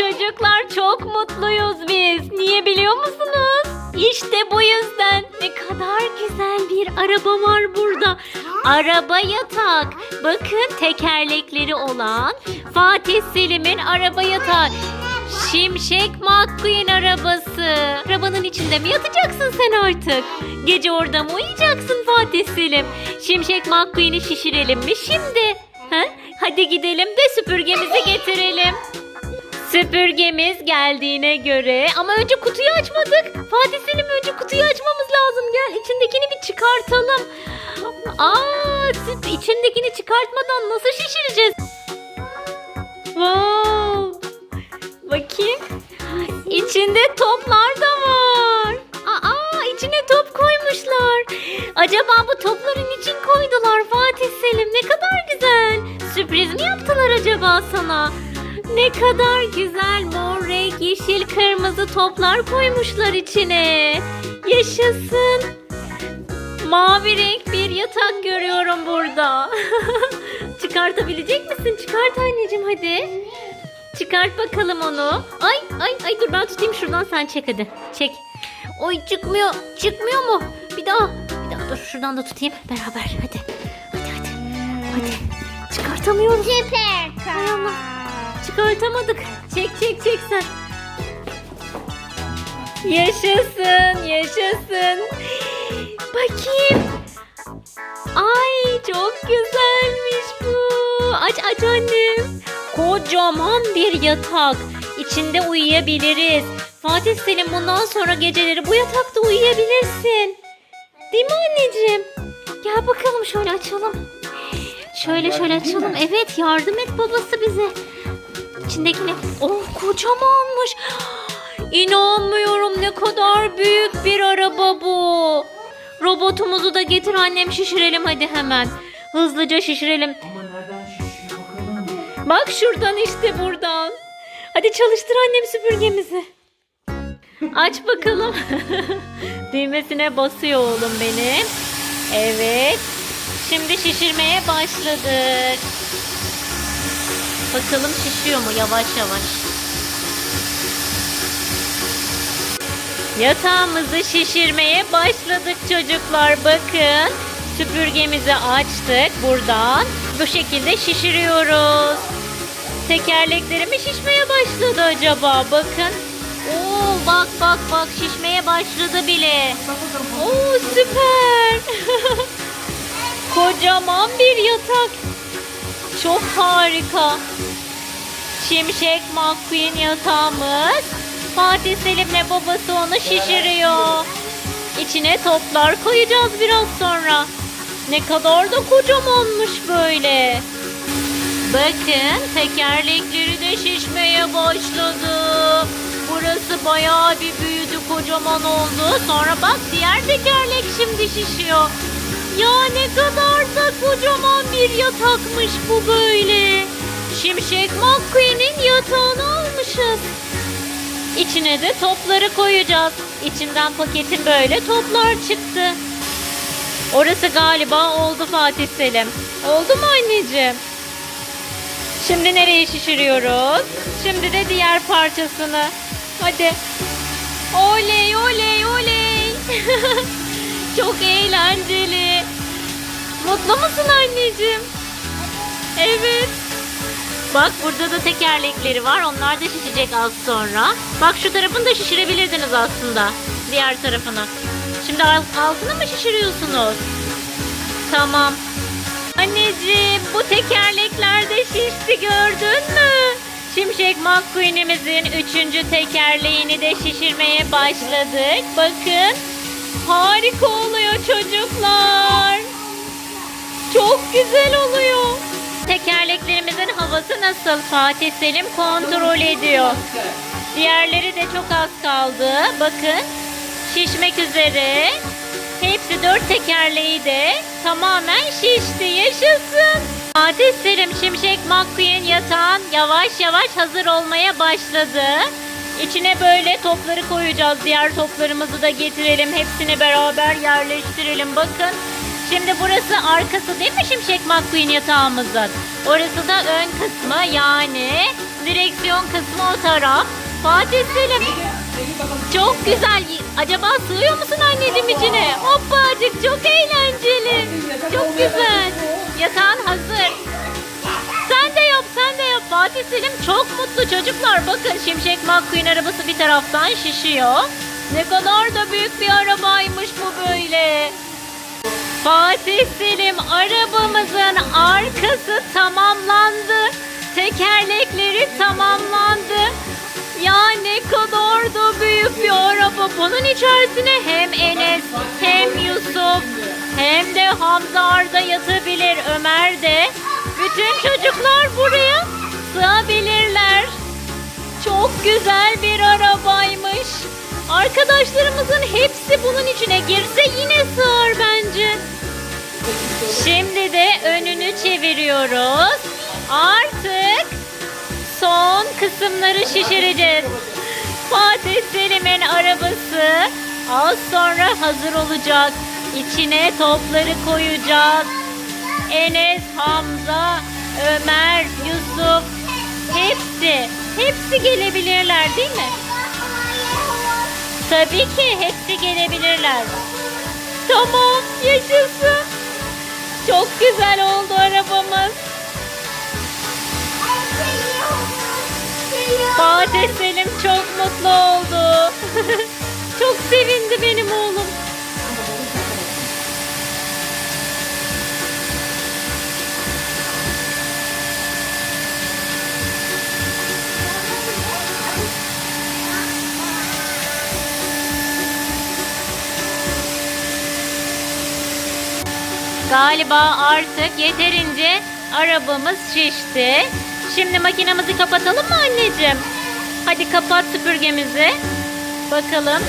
çocuklar çok mutluyuz biz. Niye biliyor musunuz? İşte bu yüzden ne kadar güzel bir araba var burada. Araba yatak. Bakın tekerlekleri olan Fatih Selim'in araba yatağı. Şimşek McQueen arabası. Arabanın içinde mi yatacaksın sen artık? Gece orada mı uyuyacaksın Fatih Selim? Şimşek McQueen'i şişirelim mi şimdi? Ha? Hadi gidelim de süpürgemizi getirelim. Süpürgemiz geldiğine göre ama önce kutuyu açmadık. Fatih Selim önce kutuyu açmamız lazım. Gel içindekini bir çıkartalım. Aa, süt içindekini çıkartmadan nasıl şişireceğiz? Wow. Bakayım. İçinde toplar da var. Aa, içine top koymuşlar. Acaba bu topların için koydular Fatih Selim. Ne kadar güzel. Sürpriz mi yaptılar acaba sana? Ne kadar güzel mor renk, yeşil, kırmızı toplar koymuşlar içine. Yaşasın. Mavi renk bir yatak görüyorum burada. Çıkartabilecek misin? Çıkart anneciğim hadi. Çıkart bakalım onu. Ay ay ay dur ben tutayım şuradan sen çek hadi. Çek. Oy çıkmıyor. Çıkmıyor mu? Bir daha. Bir daha dur şuradan da tutayım beraber. Hadi. Hadi hadi. Hadi. Çıkartamıyorum. Süper Hay Allah. Çıkartamadık. Çek çek çek sen. Yaşasın, yaşasın. Bakayım. Ay çok güzelmiş bu. Aç aç annem. Kocaman bir yatak. İçinde uyuyabiliriz. Fatih Selim bundan sonra geceleri bu yatakta uyuyabilirsin. Değil mi anneciğim? Gel bakalım şöyle açalım. Şöyle şöyle açalım. Evet yardım et babası bize. İçindekini. Oh kocamanmış. İnanmıyorum ne kadar büyük bir araba bu. Robotumuzu da getir annem şişirelim hadi hemen. Hızlıca şişirelim. Ama nereden şişiyor bakalım. Bak şuradan işte buradan. Hadi çalıştır annem süpürgemizi. Aç bakalım. Düğmesine basıyor oğlum benim. Evet. Şimdi şişirmeye başladık. Bakalım şişiyor mu yavaş yavaş. Yatağımızı şişirmeye başladık çocuklar. Bakın süpürgemizi açtık buradan. Bu şekilde şişiriyoruz. Tekerlekleri mi şişmeye başladı acaba? Bakın. Oo bak bak bak şişmeye başladı bile. Oo süper. Kocaman bir yatak. Çok harika. Şimşek McQueen yatağımız. Fatih Selim'le babası onu şişiriyor. İçine toplar koyacağız biraz sonra. Ne kadar da kocamanmış böyle. Bakın tekerlekleri de şişmeye başladı. Burası bayağı bir büyüdü kocaman oldu. Sonra bak diğer tekerlek şimdi şişiyor. Ya ne kadar da kocaman bir yatakmış bu böyle. Şimşek McQueen'in yatağını almışız. İçine de topları koyacağız. İçinden paketin böyle toplar çıktı. Orası galiba oldu Fatih Selim. Oldu mu anneciğim? Şimdi nereye şişiriyoruz? Şimdi de diğer parçasını. Hadi. Oley oley oley. Çok eğlenceli. Mutlu musun anneciğim? Evet. Bak burada da tekerlekleri var. Onlar da şişecek az sonra. Bak şu tarafını da şişirebilirdiniz aslında. Diğer tarafını. Şimdi alt- altını mı şişiriyorsunuz? Tamam. Anneciğim bu tekerlekler de şişti gördün mü? Şimşek McQueen'imizin üçüncü tekerleğini de şişirmeye başladık. Bakın harika oluyor çocuklar. Çok güzel oluyor. Nasıl Fatih Selim kontrol ediyor. Diğerleri de çok az kaldı. Bakın şişmek üzere. Hepsi dört tekerleği de tamamen şişti. Yaşasın. Fatih Selim Şimşek McQueen yatağın yavaş yavaş hazır olmaya başladı. İçine böyle topları koyacağız. Diğer toplarımızı da getirelim. Hepsini beraber yerleştirelim. Bakın Şimdi burası arkası değil mi Şimşek McQueen yatağımızın? Orası da ön kısmı yani direksiyon kısmı o taraf. Fatih Selim çok güzel. Acaba sığıyor musun anneciğim içine? Hoppacık çok eğlenceli. Çok güzel. Yatağın hazır. Sen de yap sen de yap. Fatih Selim çok mutlu çocuklar. Bakın Şimşek McQueen arabası bir taraftan şişiyor. Ne kadar da büyük bir arabaymış bu böyle. Fatih Selim arabamızın arkası tamamlandı. Tekerlekleri tamamlandı. Ya ne kadar da büyük bir araba. Bunun içerisine hem Enes hem Yusuf hem de Hamza Arda yatabilir. Ömer de. Bütün çocuklar buraya sığabilirler. Çok güzel bir arabaymış. Arkadaşlarımızın hepsi bunun içine girse yine sığar bence. Şimdi de önünü çeviriyoruz. Artık son kısımları şişireceğiz. Fatih Selim'in arabası az sonra hazır olacak. İçine topları koyacağız. Enes, Hamza, Ömer, Yusuf hepsi, hepsi gelebilirler değil mi? Tabii ki hepsi gelebilirler. Tamam, yaşasın. Çok güzel oldu arabamız. Fatih Selim çok mutlu oldu. çok sevindi benim oğlum. Galiba artık yeterince arabamız şişti. Şimdi makinamızı kapatalım mı anneciğim? Hadi kapat süpürgemizi. Bakalım.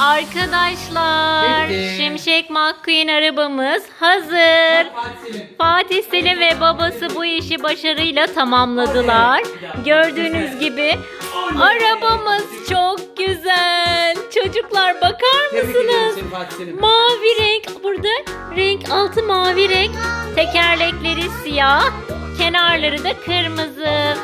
Arkadaşlar, Bitti. Şimşek McQueen arabamız hazır. Fatih Selim. Fatih Selim ve babası bu işi başarıyla tamamladılar. Gördüğünüz gibi arabamız çok güzel. Çocuklar bakar mısınız? Mavi renk burada renk altı mavi renk. Tekerlekleri siyah kenarları da kırmızı.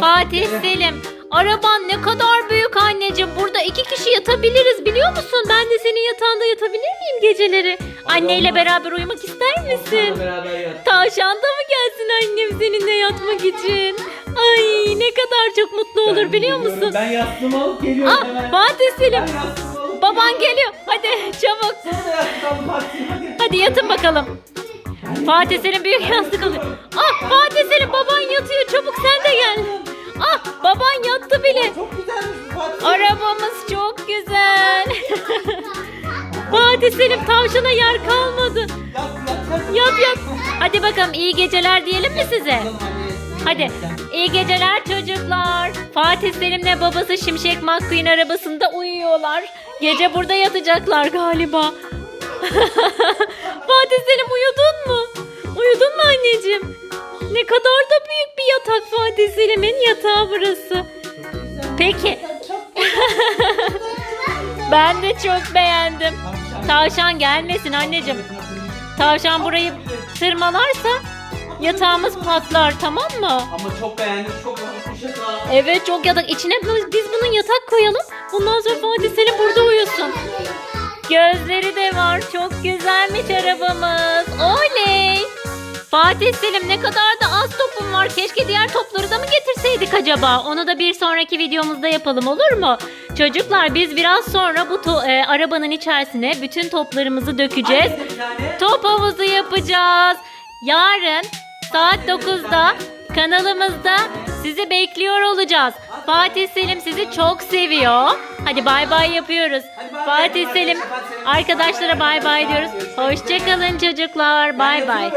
Fatih. Selim araban ne kadar büyük anneciğim. Burada iki kişi yatabiliriz biliyor musun? Ben de senin yatağında yatabilir miyim geceleri? Anneyle beraber uyumak ister misin? tavşan da mı gelsin annem seninle yatmak için ay ne kadar çok mutlu olur Ben biliyor geliyorum, musun Ben yastığımı alıp geliyorum ah hemen. Fatih Selim baban geliyor hadi çabuk Sen de yastık al Fatih Selim hadi. Hadi yatın bakalım. Fatih Selim büyük yastık alıyor. Ah Fatih Selim baban yatıyor çabuk sen de gel. Ah baban yattı bile. Çok Fatih. Arabamız çok güzel. Fatih Selim tavşana yer kalmadı. Yat yat. Hadi bakalım iyi geceler diyelim mi size? Hadi iyi geceler çocuklar. Fatih Selim'le babası Şimşek McQueen arabasında uyuyorlar. Gece burada yatacaklar galiba. Fatih Selim uyudun mu? Uyudun mu anneciğim? Ne kadar da büyük bir yatak Fatih Selim'in yatağı burası. Peki ben de çok beğendim. Tavşan gelmesin anneciğim. Tavşan burayı tırmalarsa yatağımız patlar tamam mı? Ama çok beğendim. Çok rahatmış yatağı. Evet çok yatak. İçine bu- biz bunun yatak koyalım. Bundan sonra Fatih Selim burada uyusun. Gözleri de var. Çok güzelmiş arabamız. Oley. Fatih Selim ne kadar da az topum var. Keşke diğer topları da mı getirseydik acaba? Onu da bir sonraki videomuzda yapalım olur mu? Çocuklar biz biraz sonra bu e, arabanın içerisine bütün toplarımızı dökeceğiz. Bir. Top havuzu yapacağız. Yarın saat 9'da kanalımızda sizi bekliyor olacağız. Fatih Selim sizi çok seviyor. Hadi bay bay yapıyoruz. Fatih Selim arkadaşlara bay bay diyoruz. Hoşçakalın çocuklar. Bay bay.